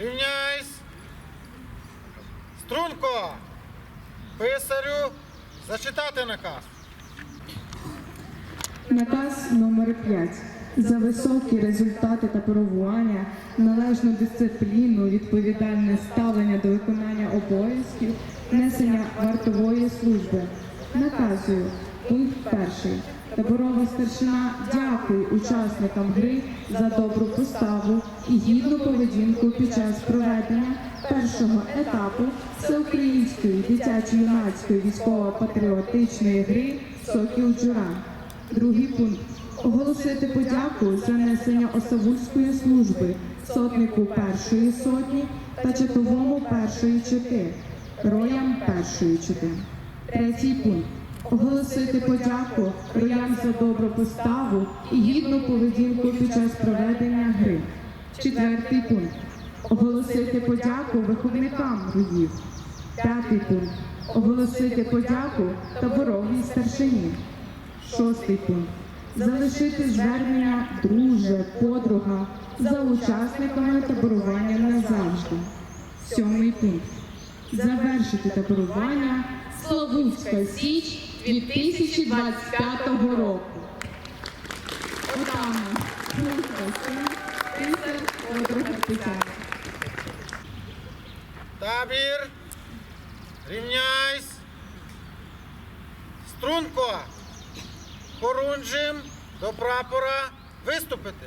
Рівняйсь. Струнко. Писарю. Зачитати наказ. Наказ номер 5 за високі результати та перебування, належну дисципліну, відповідальне ставлення до виконання обов'язків, несення вартової служби. Наказую. Пункт перший. Таборова старшина дякує учасникам гри за добру поставу і гідну поведінку під час проведення першого етапу всеукраїнської дитячо-юнацької військово-патріотичної гри Сокіл Джура. Другий пункт. Оголосити подяку за несення осавульської служби сотнику першої сотні та чатовому першої чоти, роям першої чоти. Третій пункт. Оголосити подяку роям за добру поставу і гідну поведінку під час проведення гри. Четвертий пункт. Оголосити подяку виховникам роїв. П'ятий пункт. Оголосити подяку таборовій старшині. Шостий пункт. Залишити звернення друже, подруга за учасниками таборування назавжди. Сьомий пункт. Завершити таборування Славутська Січ 2025 року. Отаме. Писар подруга Табір. Рівняйсь. Струнко. Хорунжим до прапора. Виступити.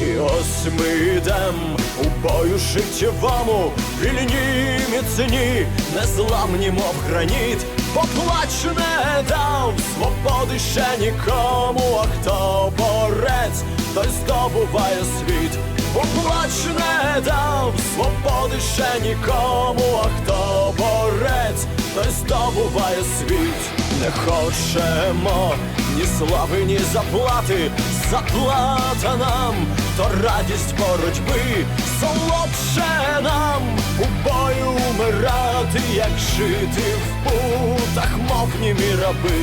І ось ми йдем у бою життєвому, вільні міцні, незламні, мов граніт, поплач не дав свободи ще нікому, а хто борець, той здобуває світ, поплач не дав свободи ще нікому, а хто борець, той здобуває світ, не хочемо ні слави, ні заплати, заплата нам, то радість боротьби, солодше нам. У бою умирати, як жити в путах, мов німі раби,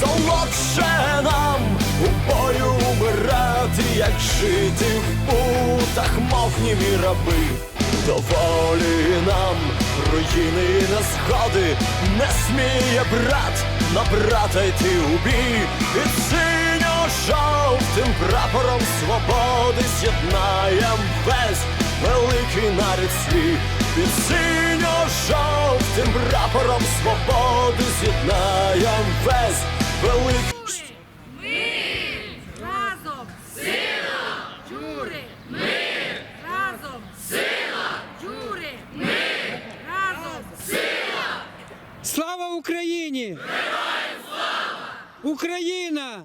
солодше нам. У бою умирати, як жити в путах, мов німі раби. Доволі нам руїни і незгоди не сміє брат на брата йти у бій. І синьо-жовтим прапором свободи з'єднаєм весь великий нарід свій під синьо-жовтим прапором свободи з'єднаєм весь великий Разом! Сила! Джури! Ми! Разом! Сила! Джури! Ми! Разом! Слава Україні! Слава! Україна!